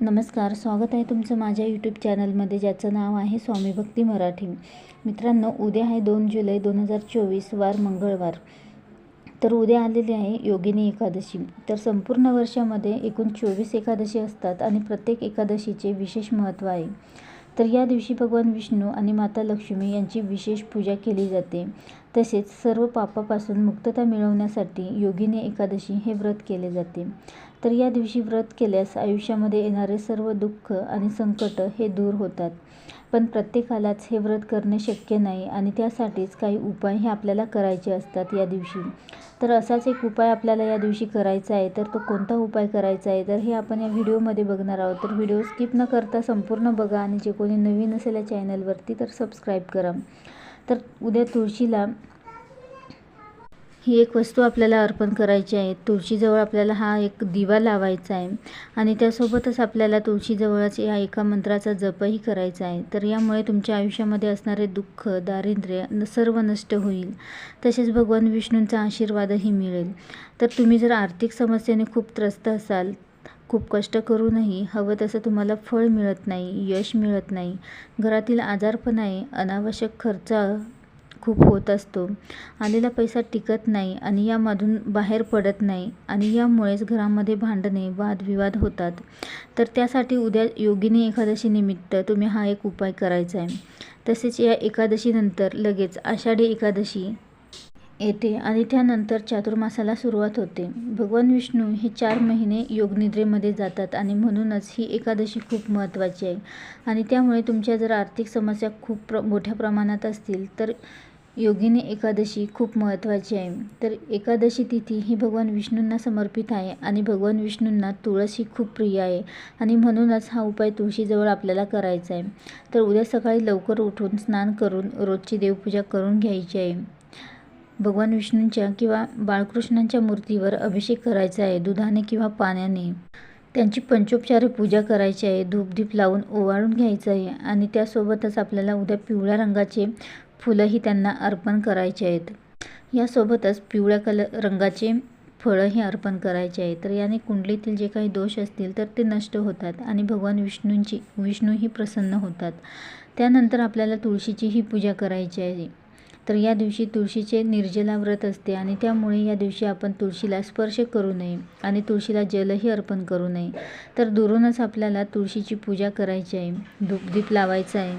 नमस्कार स्वागत आहे तुमचं माझ्या यूट्यूब चॅनलमध्ये ज्याचं नाव आहे स्वामी भक्ती मराठी. मित्रांनो उद्या आहे दोन जुलै दोन हजार चोवीस वार मंगळवार. तर उद्या आलेली आहे योगिनी एकादशी. तर संपूर्ण वर्षामध्ये एकूण चोवीस एकादशी असतात आणि प्रत्येक एकादशीचे विशेष महत्त्व आहे. तर या दिवशी भगवान विष्णू आणि माता लक्ष्मी यांची विशेष पूजा केली जाते. तसेच सर्व पापापासून मुक्तता मिळवण्यासाठी योगिनी एकादशी हे व्रत केले जाते. तर या दिवशी व्रत केल्यास आयुष्यामध्ये येणारे सर्व दुःख आणि संकट हे दूर होतात. पण प्रत्येकालाच हे व्रत करणे शक्य नाही आणि त्यासाठीच काही उपाय हे आपल्याला करायचे असतात या दिवशी. तर असाच एक उपाय आपल्याला या दिवशी करायचा आहे तर तो कोणता उपाय करायचा आहे? तर हे आपण या व्हिडिओमध्ये बघणार आहोत. तर व्हिडिओ स्किप न करता संपूर्ण बघा आणि जे कोणी नवीन असेल या चॅनलवरती तर सबस्क्राईब करा. तर उद्या तुळशीला ही एक वस्तू आपल्याला अर्पण करायची आहे. तुळशीजवळ आपल्याला हा एक दिवा लावायचा आहे आणि त्यासोबतच आपल्याला तुळशीजवळच या एका मंत्राचा जपही करायचा आहे. तर यामुळे तुमच्या आयुष्यामध्ये असणारे दुःख दारिद्र्य न सर्व नष्ट होईल. तसेच भगवान विष्णूंचा आशीर्वादही मिळेल. तर तुम्ही जर आर्थिक समस्येने खूप त्रस्त असाल खूप कष्ट करूनही हवं तसं तुम्हाला फळ मिळत नाही यश मिळत नाही. घरातील आजारपण आहे अनावश्यक खर्च खूप होत असतो. आलेला पैसा टिकत नाही आणि यामधून बाहेर पडत नाही आणि यामुळेच घरामध्ये भांडणे वादविवाद होतात. तर त्यासाठी उद्या योगिनी एकादशी निमित्त तुम्ही हा एक उपाय करायचा आहे. तसेच या एकादशीनंतर लगेच आषाढी एकादशी येते आणि त्यानंतर चातुर्मासाला सुरुवात होते. भगवान विष्णू हे चार महिने योगनिद्रेमध्ये जातात आणि म्हणूनच ही एकादशी खूप महत्त्वाची आहे. आणि त्यामुळे तुमच्या जर आर्थिक समस्या खूप प्र मोठ्या प्रमाणात असतील तर योगिनी एकादशी खूप महत्त्वाची आहे. तर एकादशी तिथी ही भगवान विष्णूंना समर्पित आहे आणि भगवान विष्णूंना तुळस ही खूप प्रिय आहे आणि म्हणूनच हा उपाय तुळशीजवळ आपल्याला करायचा आहे. तर उद्या सकाळी लवकर उठून स्नान करून रोजची देवपूजा करून घ्यायची आहे. भगवान विष्णूंच्या किंवा बाळकृष्णांच्या मूर्तीवर अभिषेक करायचा आहे दुधाने किंवा पाण्याने. त्यांची पंचोपचारे पूजा करायची आहे धूपदीप लावून ओवाळून घ्यायचं आहे आणि त्यासोबतच आपल्याला उद्या पिवळ्या रंगाचे फुलंही त्यांना अर्पण करायचे आहेत. यासोबतच पिवळ्या कलर रंगाचे फळंही अर्पण करायचे आहे. तर याने कुंडलीतील जे काही दोष असतील तर ते नष्ट होतात आणि भगवान विष्णूंची विष्णूही प्रसन्न होतात. त्यानंतर आपल्याला तुळशीचीही पूजा करायची आहे. तर या दिवशी तुळशीचे निर्जला व्रत असते आणि त्यामुळे या दिवशी आपण तुळशीला स्पर्श करू नये आणि तुळशीला जलही अर्पण करू नये. तर दुरूनच आपल्याला तुळशीची पूजा करायची आहे. धूपदीप लावायचा आहे.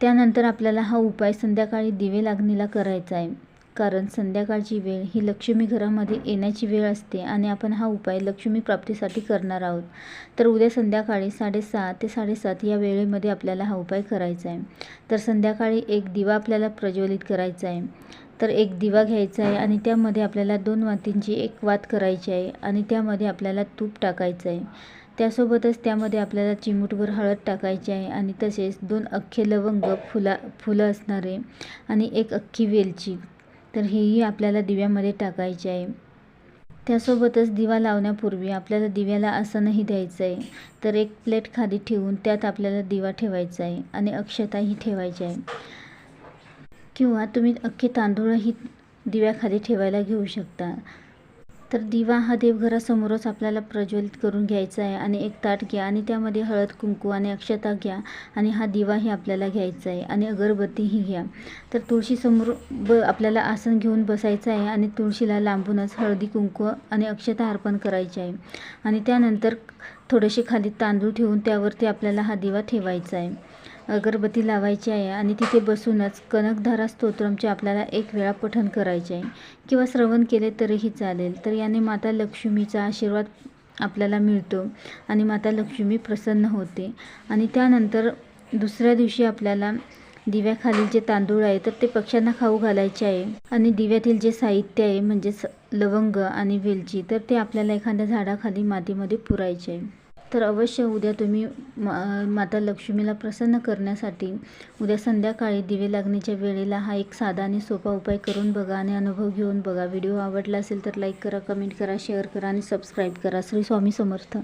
त्यानंतर आपल्याला हा उपाय संध्याकाळी दिवे लागणीला करायचा आहे. कारण संध्याकाळची वेळ ही लक्ष्मी घरामध्ये येण्याची वेळ असते आणि आपण हा उपाय लक्ष्मी प्राप्तीसाठी करणार आहोत. तर उद्या संध्याकाळी साडेसहा ते साडेसात या वेळेमध्ये आपल्याला हा उपाय करायचा आहे. तर संध्याकाळी एक दिवा आपल्याला प्रज्वलित करायचा आहे. तर एक दिवा घ्यायचा आहे आणि त्यामध्ये आपल्याला दोन वातींची एक वात करायची आहे आणि त्यामध्ये आपल्याला तूप टाकायचं आहे. त्यासोबतच त्यामध्ये आपल्याला चिमूटभर हळद टाकायची आहे आणि तसेच दोन अख्खे लवंग फुला फुलं असणारे आणि एक अख्खी वेलची. तर हेही आपल्याला दिव्यामध्ये टाकायचे आहे. त्यासोबतच दिवा लावण्यापूर्वी आपल्याला दिव्याला आसनही द्यायचं आहे. तर एक प्लेट खाली ठेवून त्यात आपल्याला दिवा ठेवायचा आहे आणि अक्षताही ठेवायची आहे. किंवा तुम्ही अख्खे तांदूळही दिव्याखाली ठेवायला घेऊ शकता. तर दिवा हा देवघरासमोरच आपल्याला प्रज्वलित करून घ्यायचा आहे आणि एक ताट घ्या आणि त्यामध्ये हळद कुंकू आणि अक्षता घ्या आणि हा दिवाही आपल्याला घ्यायचा आहे आणि अगरबत्तीही घ्या. तर तुळशीसमोर ब आपल्याला आसन घेऊन बसायचं आहे आणि तुळशीला लांबूनच हळदी कुंकू आणि अक्षता अर्पण करायची आहे. आणि त्यानंतर थोडेसे खाली तांदूळ ठेवून त्यावरती आपल्याला हा दिवा ठेवायचा आहे. अगरबत्ती लावायची आहे आणि तिथे बसूनच कनकधारा स्तोत्रमचे आपल्याला एक वेळा पठण करायचे आहे. किंवा श्रवण केले तरीही चालेल. तर याने माता लक्ष्मीचा आशीर्वाद आपल्याला मिळतो आणि माता लक्ष्मी प्रसन्न होते. आणि त्यानंतर दुसऱ्या दिवशी आपल्याला दिव्याखालील जे तांदूळ आहे तर ते पक्ष्यांना खाऊ घालायचे आहे. आणि दिव्यातील जे साहित्य आहे म्हणजेच लवंग आणि वेलची तर ते आपल्याला एखाद्या झाडाखाली मातीमध्ये पुरायचे आहे. तर अवश्य उद्या तुम्ही मा माता लक्ष्मीला प्रसन्न करण्यासाठी उद्या संध्याकाळी दिवे लागण्याच्या वेळेला हा एक साधा आणि सोपा उपाय करून बघा आणि अनुभव घेऊन बघा. व्हिडिओ आवडला असेल तर लाईक करा कमेंट करा शेअर करा आणि सबस्क्राईब करा. श्री स्वामी समर्थ.